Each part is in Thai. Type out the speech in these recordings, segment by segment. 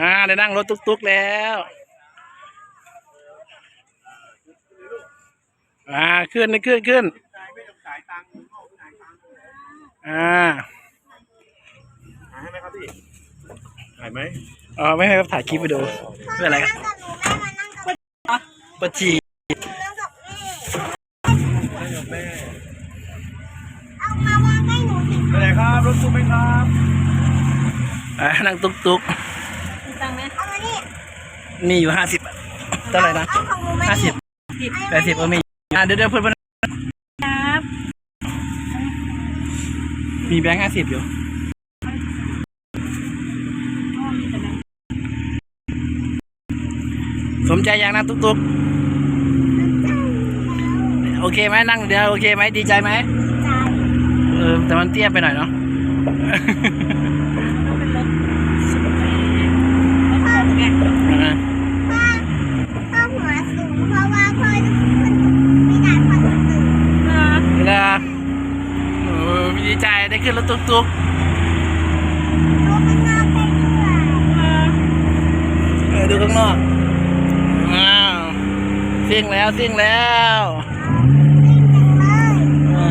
อ่าได้นั่งรถตุ๊กๆแล้ว อ่าขึ้นขึ้นขึ้นอ่าถ่ายให้ไหมครับพี่ถ่ายไหมเออไม่ให้ถ่ายคลิปไปดูเพื่ออะไรครับนั่งกับหนูแม่มานั่งกับปะจีนั่งกับแม่ให้กับแม่เอามาวางให้หนูสิไปไหนครับรถตู้ไหมครับอ่านั่งตุ๊กตุ๊ก ตังไหมเอามานี่ๆมีอยู่ห้าสิบเท่าไหร่นะเอาของหนูมาห้าสิบแปดสิบก็มีอ่าเดี๋ยวเดี๋ยวเพื่อนเพื่อนครับมีแบงค์ห้าสิบอยู่สมใจยังนั่งตุ๊กตุ๊กโอเคไหมนั่งเดี๋ยวโอเคไหมดีใจไหมใจเออแต่มันเตี้ยไปหน่อยเนาะ ต้องเป็นรถสุดแม่พ่อไง อ่า พ่อพ่อหัวสูงเพราะว่าพ่อไม่ได้พ่อสูง เวลาเออดีใจได้ ขึ้นรถตุ๊กตุ๊กรู้มันน่าเป็นด้วยเออดูข้างนอก อ้าวซิ่งแล้วซิ่งแล้ววิ่งจังเลย อ่า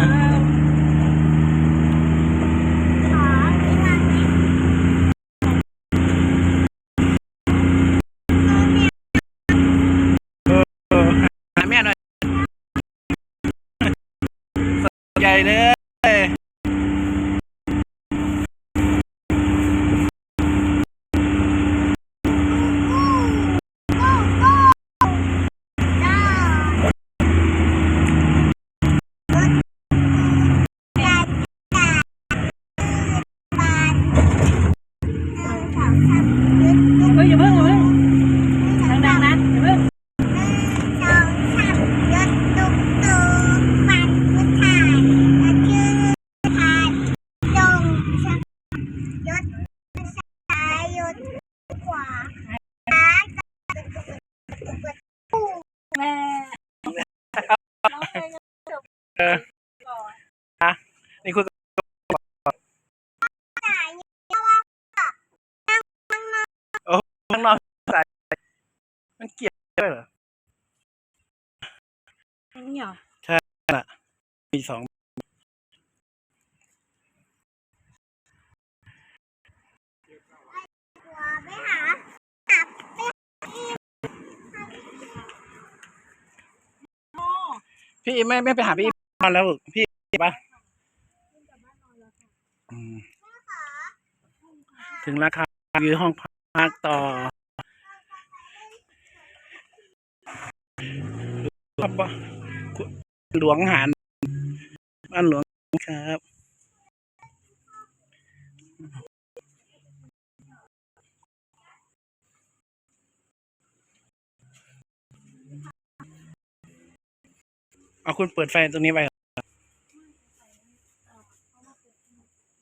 ขอที่มาสิ เออหาแม่หน่อยใหญ่เลยเฮ้ยอย่าเพิ่งอย่าเพิ่งดังๆนะอย่าเพิ่งสองสามยศตุกตุกปันผู้ชายและชื่อชายจงชะยศซ้ายยศขวาซ้ายแม่ เอออะนี่คุยกับ จ่าย ข้างนอกใส่ มันเกี่ยวด้วยเหรอนี่เหรอมีสองไปหาพี่ไม่ไม่ไปหาพี่นอนแล้วพี่ปะอืมถึงราคาอยู่ห้องพักต่อ ครับปะหลวงหารบ้านหลวงครับเอาคุณเปิดไฟตรงนี้ไปเหรอ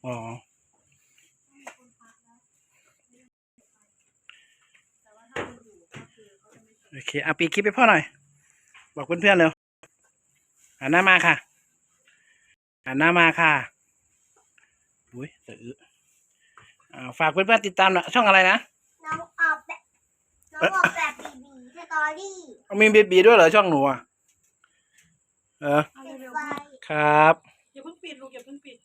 อ๋อโอเคเอาปีคลิปไปพ่อหน่อย บอกเพื่อนๆเร็วหันหน้ามาค่ะหันหน้ามาค่ะอุ้ยสะอึกอ่าฝากเพื่อนๆติดตามหน่อยช่องอะไรนะน้องออกแบบน้องออกแบบบีบีสตอรี่เอามีเบบีด้วยเหรอช่องหนูอะเออเป็นไฟครับอย่าเพิ่งปิดลูกอย่าเพิ่งปิด